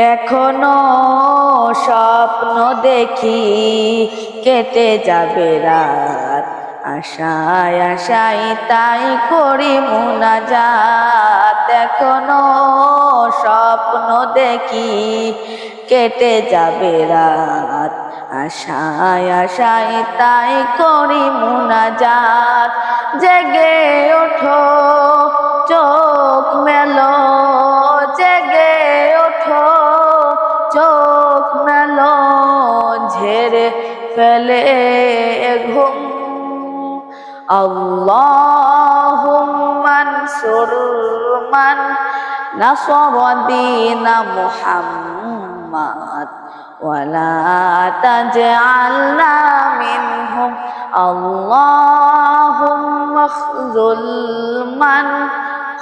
এখনও স্বপ্ন দেখি কেটে যাবে রাত। আশায় আশায় তাই করি মুনাজাত। এখনও স্বপ্ন দেখি কেটে যাবে রাত। আশায় আশায় তাই করি মুনাজাত। জেগে ওঠো ঝেড়ে ফেলে ঘুম اللهم انصر من نصر دين محمد ولا تجعلنا منهم اللهم اخذل من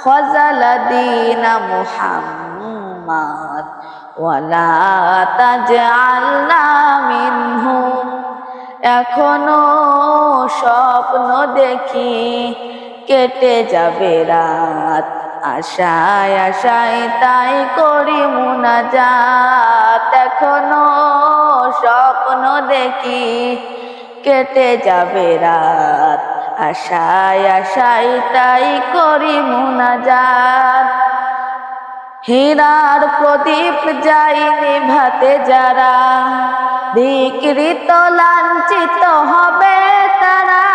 خذل دين محمد উম্মাত ওয়ালা তাজআলনা মিনহুম এখনও স্বপ্ন দেখি কেটে যাবে রাত। আশায় আশায় তাই করি মুনাজাত। এখনও স্বপ্ন দেখি কেটে যাবে রাত। আশায় আশায় তাই করি মুনাজাত। হীরার প্রদীপ যাই নিভাতে যারা। বিকৃত লাঞ্ছিত হবে তারা।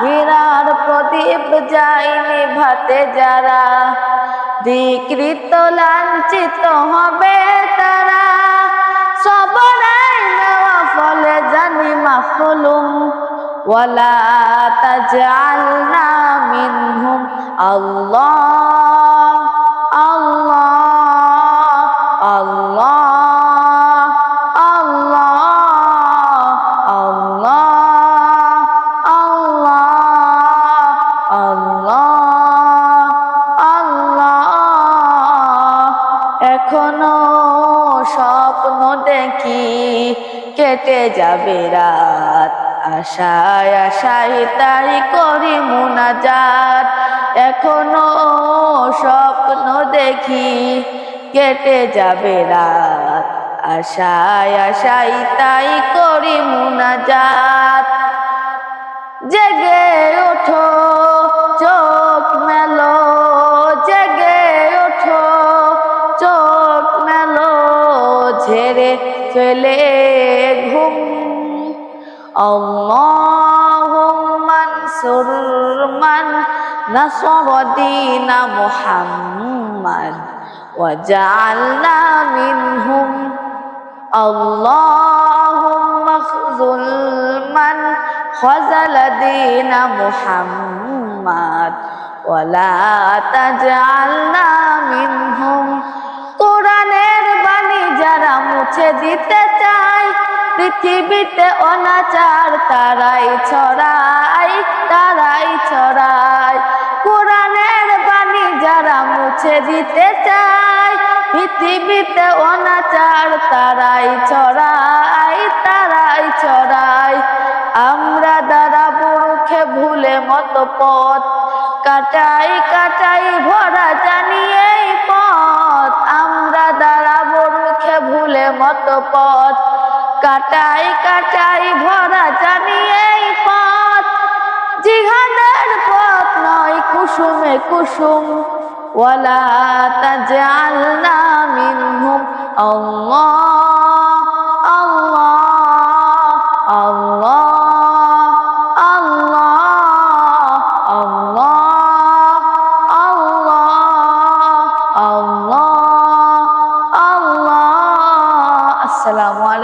হীরার প্রদীপ যাই নিভাতে যারা। বিকৃত লাঞ্ছিত হবে তারা। সবরাই নেওয়া ফলে জানি মাখলুম। ওয়ালা তাজআলনা মিনহুম। আল্লাহ এখনও স্বপ্ন দেখি কেটে যাবে রাত। আশায় আশায় তাই করি মুনাজাত। এখনও স্বপ্ন দেখি কেটে যাবে রাত। আশায় আশায় তাই করি মুনাজাত। ঝেড়ে ফেলে ঘুম اللهم انصر من نصر دين محمد وجعلنا منهم اللهم اخذل من خذل دين محمد ولا تجعلنا منهم কোরআনের বাণী মুছে দিতে চায় পৃথিবীতে অনাচার তারাই ছড়ায় তারাই ছড়ায়। কোরআনের বাণী যারা মুছে দিতে চায়, পৃথিবীতে অনাচার তারাই ছড়ায় তারাই ছড়ায়। আমরা দ্বারা বুরুখে ভুলে মতো পথ কাটাই কাটাই ভরা জানিয়ে মতো পথ। কাটাই কাটাই ভরা জানি এই পথ। জিহাদের পথ নয় কুসুমে কুসুম। ওয়ালা তাজআলনা মিনহুম। আল্লাহ